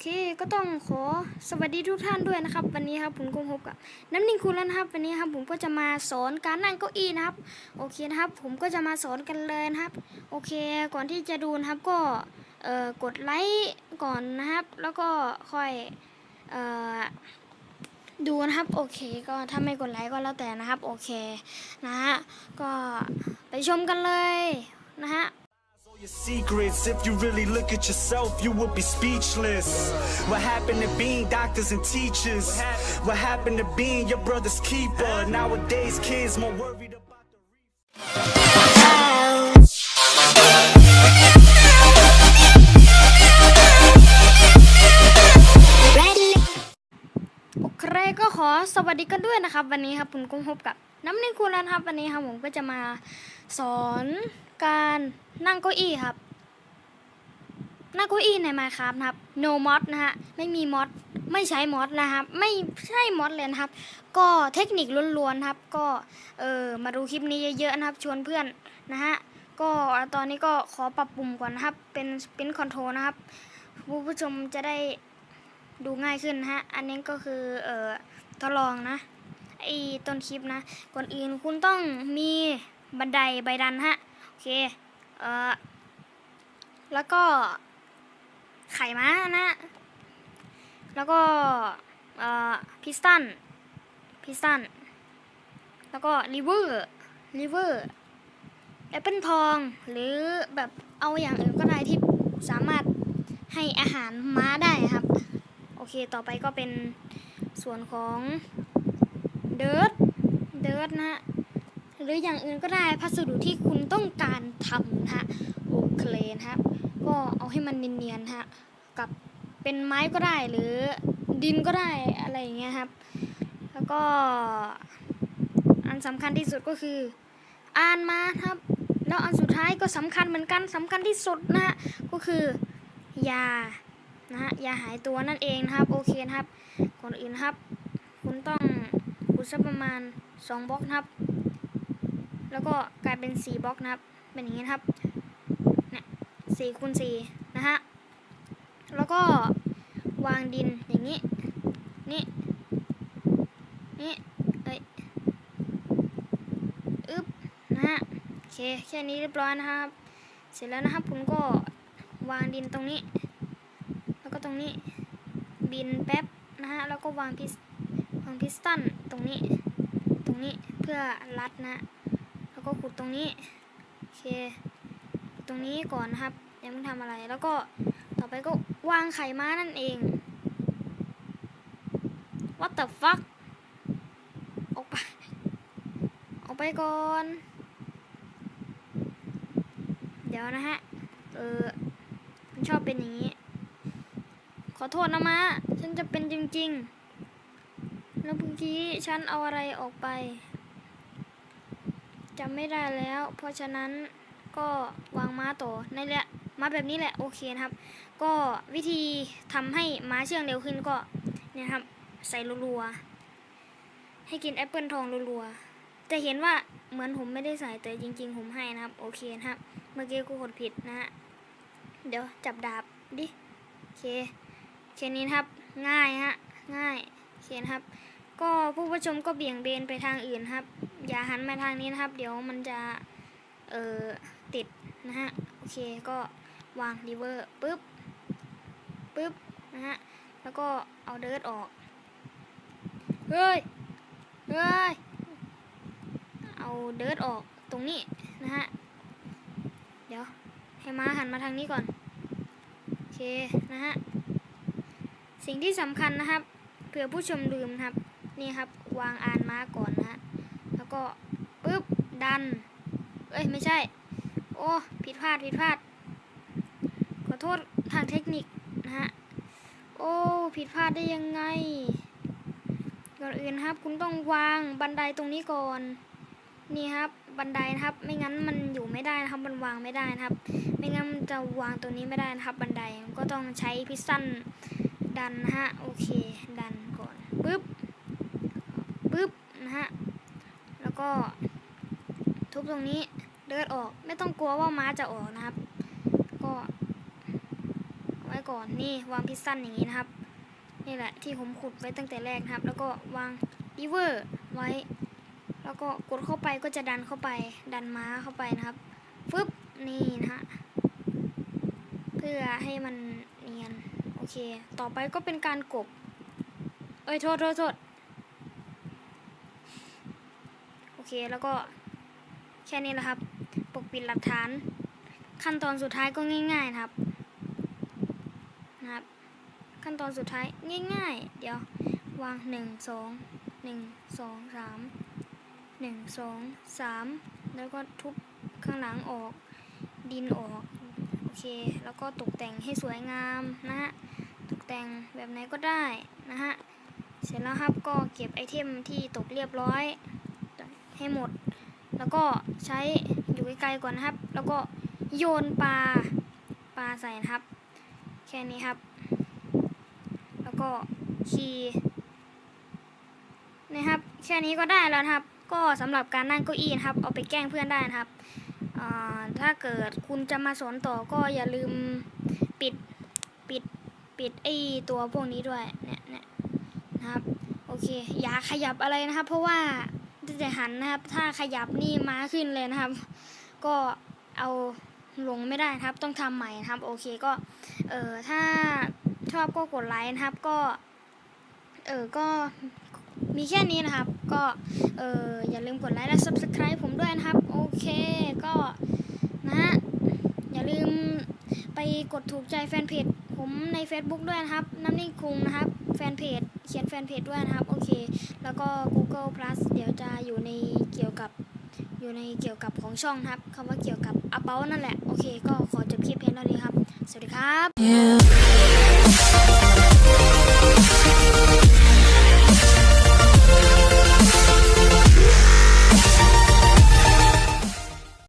เคก็ต้องขอสวัสดีทุกท่านด้วยนะครับ วันนี้ครับผมก็พบกับน้ำนิ่งคุณแล้วนะครับ วันนี้ครับผมก็จะมาสอนการนั่งเก้าอี้นะครับ โอเคนะครับ ผมก็จะมาสอนกันเลยนะครับ โอเค ก่อนที่จะดูนะครับก็เอ่อกดไลค์ก่อนนะครับ แล้วก็ค่อยเอ่อดูนะครับโอเคก็ถ้าไม่กดไลค์ก็แล้วแต่นะครับ โอเคนะฮะก็ไปชมกันเลยนะฮะ your secrets, if you really look at yourself, you would be speechless. What happened to being doctors and teachers? What happened to being your brother's keeper? Nowadays, kids more worried about the. โอเคก็ขอสวัสดีกันด้วยนะครับ วันนี้ครับผมกุ้งพบกับ น้ำนิ่งคุณนะครับวันนี้ครับผมก็จะมาสอนการนั่งเก้าอี้ครับ นั่งเก้าอี้ในมาครับนะครับ no mod นะฮะไม่มีมอดไม่ใช้มอดนะครับ ไม่ใช่มอดเลยนะครับ ก็เทคนิคล้วนๆครับ ก็เออมาดูคลิปนี้เยอะๆนะครับ ชวนเพื่อนนะฮะก็ตอนนี้ก็ขอปรับปรุงก่อนนะครับ เป็น spin control นะครับผู้ผู้ชมจะได้ดูง่ายขึ้นนะฮะ อันนี้ก็คือเอ่อทดลองนะ ไอ้ต้นคลิปนะ ก่อนอื่นคุณต้องมีบันไดใบดันฮะ โอเค เอ่อ แล้วก็ไข่ม้านะ แล้วก็ เอ่อ พิสตัน พิสตัน แล้วก็ลิเวอร์ลิเวอร์แอปเปิลทอง หรือแบบเอาอย่างอื่นก็ได้ที่สามารถให้อาหารม้าได้ครับ โอเค ต่อไปก็เป็นส่วนของ เดิร์ดเดิร์ดนะฮะหรืออย่างอื่นก็ได้พัสดุที่คุณต้องการทำนะฮะโอเคนะครับ ก็เอาให้มันเนียนๆฮะกับเป็นไม้ก็ได้หรือดินก็ได้อะไรอย่างเงี้ยครับ แล้วก็อันสำคัญที่สุดก็คือ อ่านมาครับ แล้วอันสุดท้ายก็สำคัญเหมือนกันสำคัญที่สุดนะฮะก็คือยานะฮะยาหายตัวนั่นเองนะครับ โอเคนะครับก่อนอื่นครับ คุณต้อง ขุดสักประมาณ2บล็อกนะครับ แล้วก็กลายเป็น4บล็อกนะครับ เป็นอย่างนี้นครับเนี่ยสี่คูณสี่นะฮะ แล้วก็วางดินอย่างนี้ นี่ นี่ เอ้ย อึ๊บ นะฮะ โอเค แค่นี้เรียบร้อยนะครับ เสร็จแล้วนะครับคุณก็วางดินตรงนี้ แล้วก็ตรงนี้ บินแป๊บนะฮะ แล้วก็วางพิส วางพิสตันตรงนี้ ตรงนี้เพื่อรัดนะ แล้วก็ขุดตรงนี้ โอเค ตรงนี้ก่อนนะครับ ยังไม่ทำอะไร แล้วก็ต่อไปก็วางไข่ม้านั่นเอง what the fuck ออกไป ออกไปก่อน เดี๋ยวนะฮะ เออมันชอบเป็นอย่างนี้ ขอโทษนะมะฉันจะเป็นจริง ๆ แล้วเมื่อกี้ฉันเอาอะไรออกไปจำไม่ได้แล้ว เพราะฉะนั้นก็วางม้าต่อในแหละม้าแบบนี้แหละโอเคนะครับ ก็วิธีทำให้ม้าเชื่องเร็วขึ้นก็เนี่ยครับ ใส่รัวๆให้กินแอปเปิลทองรัวๆจะเห็นว่าเหมือนผมไม่ได้ใส่แต่จริง ๆ ผมให้นะครับ โอเคนะครับ เมื่อกี้กูกดผิดนะฮะเดี๋ยวจับดาบดิโอเคแค่นี้ครับง่ายฮะง่ายโอเคนะครับ ก็ผู้ผู้ชมก็เบี่ยงเบนไปทางอื่นครับ อย่าหันมาทางนี้นะครับ เดี๋ยวมันจะเอ่อติดนะฮะโอเคก็วางรีเวอร์ปึ๊บปึ๊บนะฮะแล้วก็เอาเดิร์ดออกเฮ้ยเฮ้ยเอาเดิร์ดออกตรงนี้นะฮะเดี๋ยวให้ม้าหันมาทางนี้ก่อนโอเคนะฮะสิ่งที่สำคัญนะครับเผื่อผู้ชมลืมครับ นี่ครับวางอานม้าก่อนนะฮะแล้วก็ปึ๊บดัน เอ้ยไม่ใช่ โอ้ผิดพลาดผิดพลาด ขอโทษทางเทคนิคนะฮะโอ้ผิดพลาดได้ยังไงก่อนอื่นครับ คุณต้องวางบันไดตรงนี้ก่อน นี่ครับบันไดนะครับ ไม่งั้นมันอยู่ไม่ได้นะครับมันวางไม่ได้นะครับ ไม่งั้นมันจะวางตัวนี้ไม่ได้นะครับ บันไดก็ต้องใช้พิสตันดันนะฮะโอเค ดันก่อนปึ๊บ ปึ๊บนะฮะ แล้วก็ทุบตรงนี้เดินออก ไม่ต้องกลัวว่าม้าจะออกนะครับ ก็ไว้ก่อนนี่วางพิซซันอย่างนี้นะครับ นี่แหละที่ผมขุดไว้ตั้งแต่แรกนะครับ แล้วก็วางลีเวอร์ไว้ แล้วก็กดเข้าไปก็จะดันเข้าไป ดันม้าเข้าไปนะครับฟึบนี่นะฮะเพื่อให้มันเนียน โอเค ต่อไปก็เป็นการกบ เอ้ยโทษโทษโทษโอ เคแล้วก็แค่นี้แหละครับ ปกปิดหลักฐาน ขั้นตอนสุดท้ายก็ง่ายๆนะครับนะครับ ขั้นตอนสุดท้ายง่าย ๆ เดี๋ยววางหนึ่งสองหนึ่งสองสามหนึ่งสองสามแล้วก็ทุบข้างหลังออกดินออกโอเค แล้วก็ตกแต่งให้สวยงามนะฮะตกแต่งแบบไหนก็ได้นะฮะเสร็จแล้วครับก็เก็บไอเทมที่ตกเรียบร้อย ให้หมด แล้วก็ใช้อยู่ไกลๆก่อนนะครับ แล้วก็โยนปลาปลาใส่นะครับ แค่นี้ครับ แล้วก็คีนะครับแค่นี้ก็ได้แล้วครับ ก็สำหรับการนั่งเก้าอี้นะครับ เอาไปแกล้งเพื่อนได้นะครับถ้าเกิดคุณจะมาสอนต่อก็อย่าลืมปิดปิดปิดไอตัวพวกนี้ด้วยเนี่ยเนี่ยนะครับ โอเค อย่าขยับอะไรนะครับ เพราะว่า จะหันนะครับ ถ้าขยับนี่ม้าขึ้นเลยนะครับ ก็เอาลงไม่ได้นะครับ ต้องทำใหม่นะครับ โอเคก็เออถ้าชอบก็กดไลค์นะครับ ก็เออก็มีแค่นี้นะครับ ก็เอออย่าลืมกดไลค์และ subscribe ผมด้วยนะครับ โอเคก็นะฮะอย่าลืมไปกดถูกใจแฟนเพจ ผมใน Facebook ด้วยนะครับ น้ำนิ่งคุงนะครับ แฟนเพจ เขียนแฟนเพจด้วยนะครับ โอเค แล้วก็ Google Plus เดี๋ยวจะอยู่ในเกี่ยวกับอยู่ในเกี่ยวกับของช่องครับคำว่าเกี่ยวกับ about นั่นแหละ โอเค ก็ขอจบคลิปเพียงเท่านี้ครับ สวัสดีครับ